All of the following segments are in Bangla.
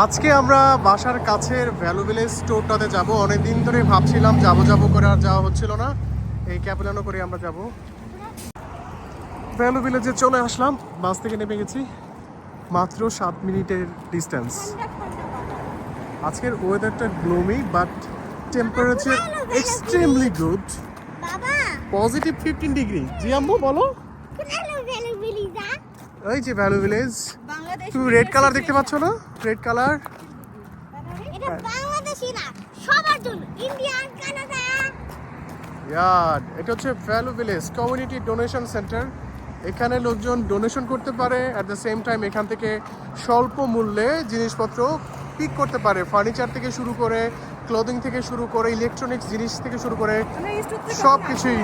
আজকে আমরা বাসার কাছের ভ্যালু ভিলেজ স্টোরটাতে যাব। অনেকদিন ধরে ভাবছিলাম যাব যাব করে আর যাওয়া হচ্ছিল না। এই ক্যাপেলানো করে আমরা যাব। ভ্যালু ভিলেজে চলে আসলাম। বাস থেকে নেমে গেছি। মাত্র সাত মিনিটের ডিস্টেন্স আজকের ওয়েদারটা gloomy but temperature extremely good বাবা। পজিটিভ ফিফটিন ডিগ্রি জি আম্মু বলো। এই যে ভ্যালু ভিলেজ তুমি রেড কালার দেখতে পাচ্ছ না? রেড কালার এটা হচ্ছে Value Village community donation centre এখানে লোকজন ডোনেশন করতে পারে অ্যাট দ্য সেম টাইম এখান থেকে স্বল্প মূল্যে জিনিসপত্র পিক করতে পারে। ফার্নিচার থেকে শুরু করে ক্লোদিং থেকে শুরু করে ইলেকট্রনিক্স জিনিস থেকে শুরু করে সব কিছুই।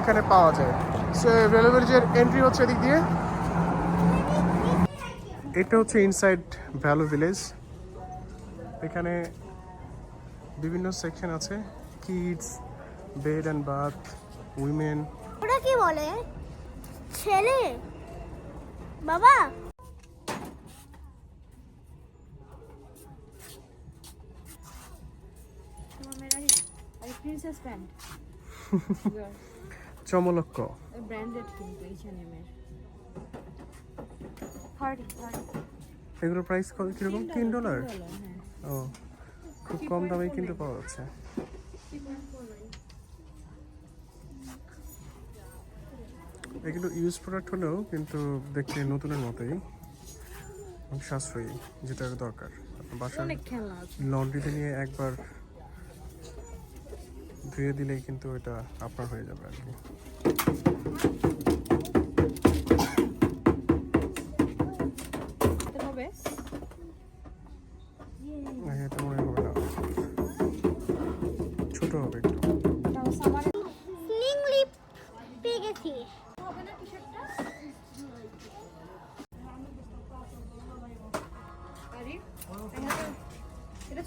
এখানে পাওয়া যায়। সো ভ্যালু ভিলেজের এন্ট্রি হচ্ছে এদিক দিয়ে। এটা হচ্ছে ইনসাইড ভ্যালু ভিলেজ এখানে বিভিন্ন সেকশন আছে। Kids bed and bath women ওটা কি বলে? ছেলে? বাবা? চমলক্ষ ব্র্যান্ডেড কিন্তু এইচএনএম এর। এগুলোর প্রাইস কীরকম? তিন ডলার হ্যাঁ। ও খুব কম দামে কিন্তু পাওয়া যাচ্ছে। এগুলো ইউজ প্রোডাক্ট হলেও কিন্তু দেখতে নতুনের মতোই। সাশ্রয়ী যেটা দরকার। বাসার লন্ড্রিতে নিয়ে একবার ধুয়ে দিলেই কিন্তু এটা আপনার হয়ে যাবে আর কি।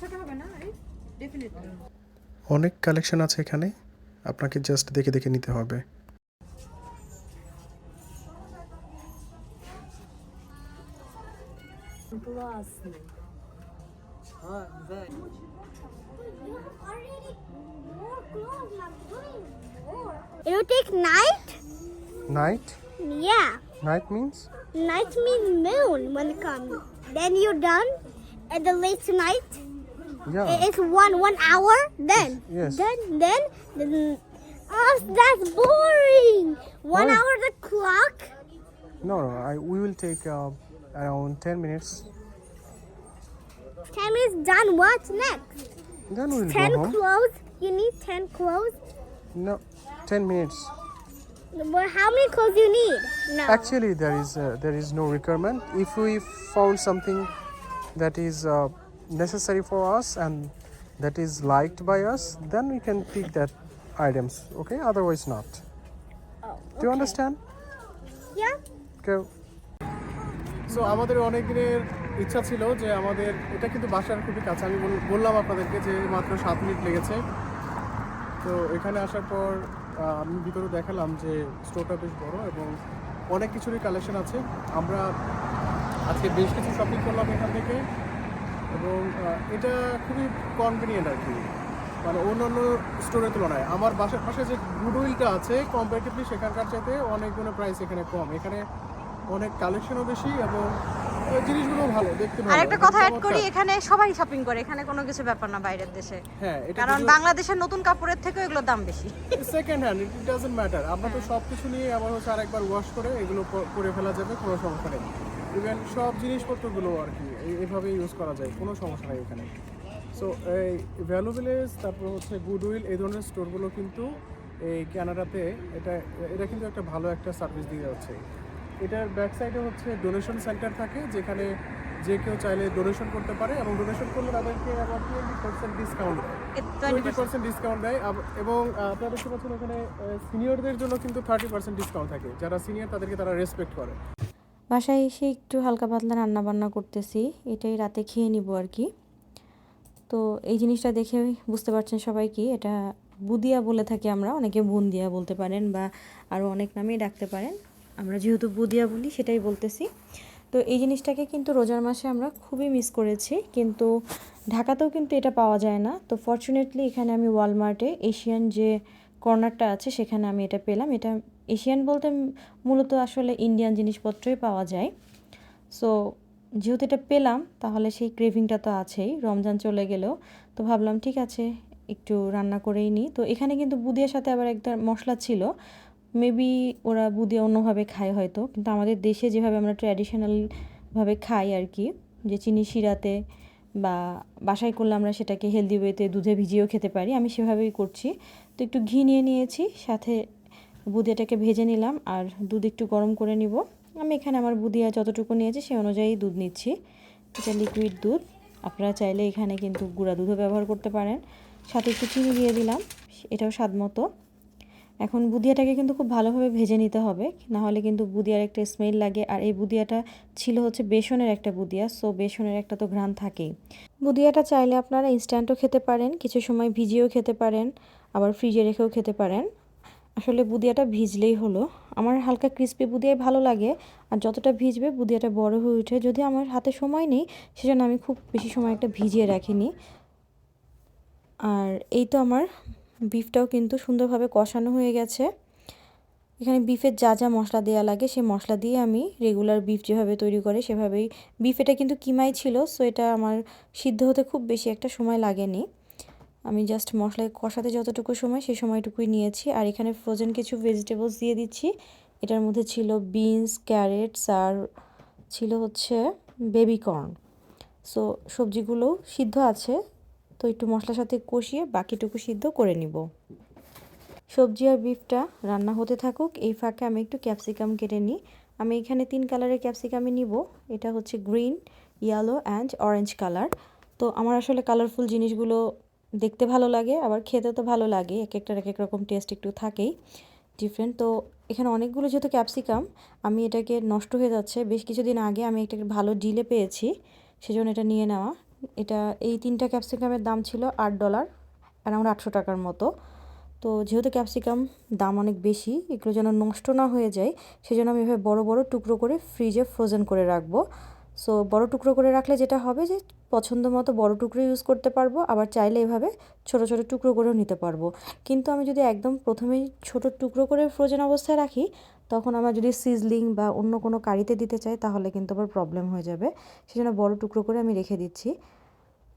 ছোট হবে না ডেফিনেটলি অনেক কালেকশন আছে এখানে আপনাকে জাস্ট দেখে দেখে নিতে হবে It will take night? Night Yeah. Night means Night means moon when it comes. Then you're done. And the late night, i- it's one one hour. Then, Yes. then, then, then. Oh, that's boring. One Why? hour the clock. No, no, I, we will take uh, around 10 minutes. Ten minutes done. What's next? Then we will Ten go home. clothes. You need ten clothes. No, 10 minutes. But how many clothes you need? No. Actually, there is uh, there is no requirement. If we found something that is uh, necessary for us and that is liked by us, then we can pick that items. Okay, otherwise not. Oh, Do you understand? Yeah. কেউ সো আমাদের অনেক দিনের ইচ্ছা ছিল যে আমাদের এটা কিন্তু বাসার খুবই কাছে আমি বল- বললাম আপনাদেরকে যে মাত্র সাত মিনিট লেগেছে তো এখানে আসার পর আমি ভিতরে দেখালাম যে স্টোরটা বেশ বড় এবং অনেক কিছুরই কালেকশন আছে আমরা আজকে বেশ কিছু শপিং করলাম এখান থেকে এবং এটা খুবই কনভিনিয়েন্ট আর কি। মানে অন্যান্য স্টোরের তুলনায়। আমার বাসার পাশে যে গুডউইলটা আছে কম্পারেটিভলি সেখানকার চাইতে অনেক গুণ প্রাইস এখানে কম। এখানে অনেক কালেকশনও বেশি এবং জিনিসগুলো ভালো দেখতে ভালো। আর একটা কথা অ্যাড করি এখানে সবাই শপিং করে এখানে কোনো কিছু ব্যাপার না বাইরের দেশে। হ্যাঁ কারণ বাংলাদেশের নতুন কাপড়ের থেকেও এগুলোর দাম বেশি। Second hand it doesn't matter আমরা তো সব কিছু নিয়ে আবার হচ্ছে আরেকবার ওয়াশ করে এগুলো করে ফেলা যাবে কোনো সমস্যা নেই। ইভেন সব জিনিসপত্রগুলো আর কি, এই- এইভাবে ইউজ করা যায়, কোনো সমস্যা নেই এখানে। সো এই ভ্যালু ভিলেজ তারপর হচ্ছে গুডউইল এই ধরনের স্টোরগুলো কিন্তু এই ক্যানাডাতে এটা এটা কিন্তু একটা ভালো একটা সার্ভিস দিয়ে যাচ্ছে। এটার ব্যাক সাইডে হচ্ছে ডোনেশন সেন্টার থাকে, যেখানে যে কেউ চাইলে ডোনেশন করতে পারে এবং ডোনেশন করলে তাদেরকে আবার twenty percent discount twenty percent discount দেয় এবং আপনারা দেখতে পাচ্ছেন ওখানে সিনিয়রদের জন্য কিন্তু থার্টি পার্সেন্ট ডিসকাউন্ট থাকে। যারা সিনিয়র তাদেরকে তারা রেসপেক্ট করে। বাসায় এসে একটু হালকা পাতলা রান্না বান্না করতেছি, এটাই রাতে খেয়ে নিব আর কি। তো এই জিনিসটা দেখে বুঝতে পারছেন সবাই কি, এটা বুদিয়া বলে থাকি আমরা, অনেকে বুন্দিয়া বলতে পারেন বা আরও অনেক নামেই ডাকতে পারেন। আমরা যেহেতু বুদিয়া বলি সেটাই বলতেছি। তো তো এই জিনিসটাকে কিন্তু রোজার মাসে আমরা খুবই মিস করেছি, কিন্তু ঢাকাতেও কিন্তু এটা পাওয়া যায় না। তো ফর্চুনেটলি এখানে আমি ওয়ালমার্টে এশিয়ান যে কর্নারটা আছে, সেখানে আমি এটা পেলাম। এটা এশিয়ান বলতে মূলত আসলে ইন্ডিয়ান জিনিসপত্রই পাওয়া যায়। সো যেহেতু এটা পেলাম, তাহলে সেই ক্রেভিংটা তো আছেই। রমজান চলে গেলেও তো ভাবলাম ঠিক আছে, একটু রান্না করেই নিই। তো এখানে কিন্তু বুদিয়ার সাথে আবার একটা মশলা ছিল। মেবি ওরা বুদিয়া অন্যভাবে খায় হয়তো, কিন্তু আমাদের দেশে যেভাবে আমরা ট্র্যাডিশনালভাবে খাই আর কি, যে চিনি, শিরাতে বা বাসায় করলে আমরা সেটাকে হেলদি ওয়েতে দুধে ভিজিয়েও খেতে পারি, আমি সেভাবেই করছি। তো একটু ঘি নিয়ে নিয়েছি, সাথে বুদিয়াটাকে ভেজে নিলাম আর দুধ একটু গরম করে নিব। আমি এখানে আমার বুদিয়া যতটুকু নিয়েছি সেই অনুযায়ী দুধ নিচ্ছি। এটা লিকুইড দুধ, আপনারা চাইলে এখানে কিন্তু গুঁড়া দুধও ব্যবহার করতে পারেন। সাথে একটু চিনি দিয়ে দিলাম, এটাও স্বাদ মতো। এখন বুদিয়াটাকে কিন্তু খুব ভালোভাবে ভেজে নিতে হবে। না হলে কিন্তু বুদিয়ার একটা স্মেল লাগে। আর এই বুদিয়াটা ছিল হচ্ছে বেসনের একটা বুদিয়া সো বেসনের একটা তো ঘ্রাণ থাকেই। বুদিয়াটা চাইলে আপনারা ইনস্ট্যান্টও খেতে পারেন, কিছু সময় ভিজিয়েও খেতে পারেন, আবার ফ্রিজে রেখেও খেতে পারেন। আসলে বুদিয়াটা ভিজলেই হলো। আমার হালকা ক্রিস্পি বুদিয়াই ভালো লাগে। আর যতটা ভিজবে বুদিয়াটা বড় হয়ে ওঠে যদি আমার হাতে সময় নেই, সেজন্য আমি খুব বেশি সময় একটা ভিজিয়ে রাখিনি। আর এই তো আমার বিফটাও কিন্তু সুন্দরভাবে কষানো হয়ে গেছে। এখানে বিফের যা যা মশলা দেওয়া লাগে সেই মশলা দিয়ে আমি রেগুলার বিফ যেভাবে তৈরি করে সেভাবেই, বিফ এটা কিন্তু কিমাই ছিল সো এটা আমার সিদ্ধ হতে খুব বেশি একটা সময় লাগেনি। আমি জাস্ট মশলায় কষাতে যতটুকু সময় সেই সময়টুকুই নিয়েছি। আর এখানে ফ্রোজেন কিছু ভেজিটেবলস দিয়ে দিচ্ছি। এটার মধ্যে ছিল বিনস ক্যারেটস আর ছিল হচ্ছে বেবি কর্ন সো সবজিগুলো সিদ্ধ আছে। তো একটু মশলার সাথে কষিয়ে বাকিটুকু সিদ্ধ করে নিব। সবজি আর বিফটা রান্না হতে থাকুক, এই ফাঁকে আমি একটু ক্যাপসিকাম কেটে নিই। আমি এখানে তিন কালারের ক্যাপসিকামই নিব, এটা হচ্ছে green yellow and orange colour তো আমার আসলে কালারফুল জিনিসগুলো দেখতে ভালো লাগে, আবার খেতে তো ভালো লাগে, এক একটার এক এক রকম টেস্ট একটু থাকেই ডিফারেন্ট তো এখানে অনেকগুলো যেহেতু ক্যাপসিকাম, আমি এটাকে নষ্ট হয়ে যাচ্ছে। বেশ কিছুদিন আগে আমি একটা ভালো ডিলে পেয়েছি, সেজন্য এটা নিয়ে নেওয়া। এটা, এই তিনটা ক্যাপসিকামের দাম ছিল আট ডলার, অ্যারাউন্ড আটশো টাকার মতো। তো যেহেতু ক্যাপসিকাম দাম অনেক বেশি, এগুলো যেন নষ্ট না হয়ে যায়, সেজন্য আমি এভাবে বড় বড় টুকরো করে ফ্রিজে ফ্রোজেন করে রাখব। সো বড় টুকরো করে রাখলে যেটা হবে যে, পছন্দ মতো বড় টুকরো ইউজ করতে পারব, আবার চাইলে এভাবে ছোট ছোট টুকরো করেও নিতে পারব। কিন্তু আমি যদি একদম প্রথমেই ছোট টুকরো করে ফ্রোজেন অবস্থায় রাখি, তখন আমার যদি সিজলিং বা অন্য কোনো কারিতে দিতে চাই তাহলে কিন্তু আবার প্রবলেম হয়ে যাবে। সেজন্য বড় টুকরো করে আমি রেখে দিচ্ছি।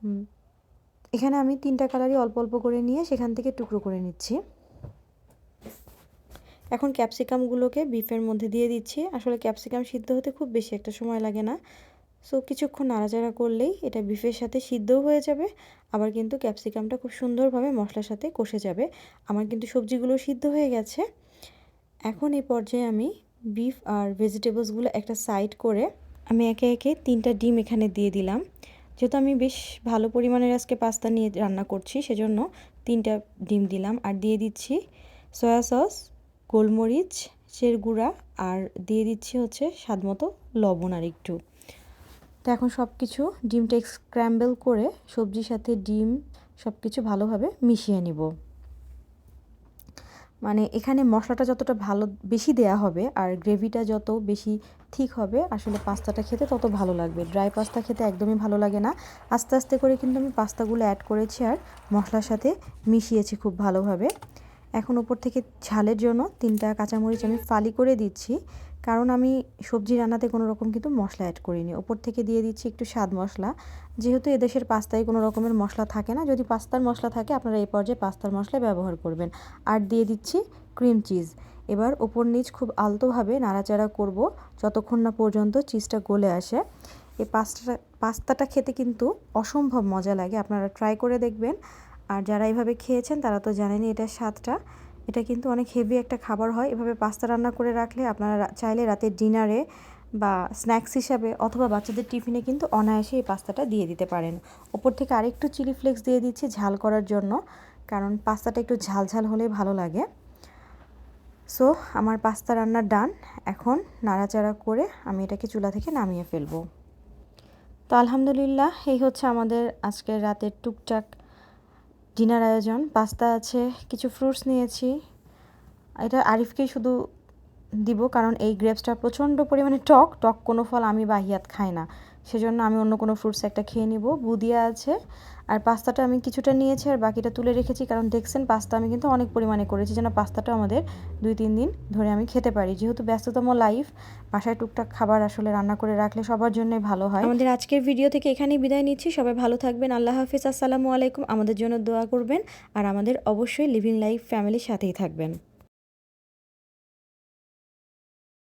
হুম, এখানে আমি তিনটা কালারই অল্প অল্প করে নিয়ে সেখান থেকে টুকরো করে নিচ্ছি। এখন ক্যাপসিকামগুলোকে বিফের মধ্যে দিয়ে দিচ্ছি। আসলে ক্যাপসিকাম সিদ্ধ হতে খুব বেশি একটা সময় লাগে না। সো কিছুক্ষণ নাড়াচাড়া করলেই এটা বিফের সাথে সিদ্ধও হয়ে যাবে। আবার কিন্তু ক্যাপসিকামটা খুব সুন্দরভাবে মশলার সাথে কষে যাবে। আমার কিন্তু সবজিগুলো সিদ্ধ হয়ে গেছে। এখন এই পর্যায়ে আমি বিফ আর ভেজিটেবলসগুলো একটা সাইড করে আমি একে একে তিনটা ডিম এখানে দিয়ে দিলাম। যেহেতু আমি বেশ ভালো পরিমাণের আজকে পাস্তা নিয়ে রান্না করছি, সেজন্য তিনটা ডিম দিলাম। আর দিয়ে দিচ্ছি সয়া সস গোলমরিচ, চের গুঁড়া, আর দিয়ে দিচ্ছি হচ্ছে স্বাদ মতো লবণ আর একটু। তো এখন সব কিছু ডিমটা স্ক্র্যাম্বল করে সবজির সাথে ডিম সব কিছু ভালোভাবে মিশিয়ে নিব। মানে এখানে মশলাটা যতটা ভালো, বেশি দেয়া হবে, আর গ্রেভিটা যত বেশি ঠিক হবে। আসলে পাস্তাটা খেতে তত ভালো লাগবে। ড্রাই পাস্তা খেতে একদমই ভালো লাগে না। আস্তে আস্তে করে কিন্তু আমি পাস্তাগুলো অ্যাড করেছি আর মশলার সাথে মিশিয়েছি খুব ভালোভাবে। এখন উপর থেকে ঝালের জন্য তিনটা কাঁচামরিচ আমি ফালি করে দিচ্ছি। কারণ আমি সবজি রান্নাতে কোনো রকম কিন্তু মশলা অ্যাড করিনি। ওপর থেকে দিয়ে দিচ্ছি একটু স্বাদ মশলা। যেহেতু এদেশের পাস্তায় কোনো রকমের মশলা থাকে না, যদি পাস্তার মশলা থাকে আপনারা এই পর্যায়ে পাস্তার মশলা ব্যবহার করবেন। আর দিয়ে দিচ্ছি ক্রিম চিজ এবার ওপর নিচ খুব আলতোভাবে নাড়াচাড়া করব যতক্ষণ না পর্যন্ত চিজটা গলে আসে। এই পাস্তাটা পাস্তাটা খেতে কিন্তু অসম্ভব মজা লাগে, আপনারা ট্রাই করে দেখবেন। আর যারা এভাবে খেয়েছেন, তারা তো জানেনই এটার স্বাদটা। এটা কিন্তু অনেক হেভি একটা খাবার হয়। এভাবে পাস্তা রান্না করে রাখলে আপনারা চাইলে রাতের ডিনারে বা স্ন্যাক্স হিসাবে অথবা বাচ্চাদের টিফিনে কিন্তু অনায়াসে এই পাস্তাটা দিয়ে দিতে পারেন। ওপর থেকে আরেকটু চিলি ফ্লেক্স দিয়ে দিচ্ছি ঝাল করার জন্য, কারণ পাস্তাটা একটু ঝাল ঝাল হলে ভালো লাগে। সো আমার পাস্তা রান্না ডান এখন নাড়াচাড়া করে আমি এটাকে চুলা থেকে নামিয়ে ফেলব। তো আলহামদুলিল্লাহ, এই হচ্ছে আমাদের আজকের রাতের টুকটাক ডিনার আয়োজন। পাস্তা আছে, কিছু ফ্রুটস নিয়েছি। এটা আরিফকেই শুধু দিব, কারণ এই গ্রেপসটা প্রচণ্ড পরিমাণে টক। টক কোনো ফল আমি বাহিয়াত খাই না। সেজন্য আমি অন্য কোনো ফ্রুটস একটা খেয়ে নিব। বুদিয়া আছে। আর পাস্তাটা আমি কিছুটা নিয়েছি আর বাকিটা তুলে রেখেছি, কারণ দেখছেন পাস্তা আমি কিন্তু অনেক পরিমাণে করেছি, যেন পাস্তাটা আমাদের দুই তিন দিন ধরে আমি খেতে পারি। যেহেতু ব্যস্ততম লাইফ বাসায় টুকটাক খাবার আসলে রান্না করে রাখলে সবার জন্যই ভালো হয়। আমাদের আজকের ভিডিও থেকে এখানেই বিদায় নিচ্ছি। সবাই ভালো থাকবেন, আল্লাহ হাফিজ, আসসালামু আলাইকুম। আমাদের জন্য দোয়া করবেন, আর আমাদের অবশ্যই লিভিং লাইফ ফ্যামিলির সাথেই থাকবেন।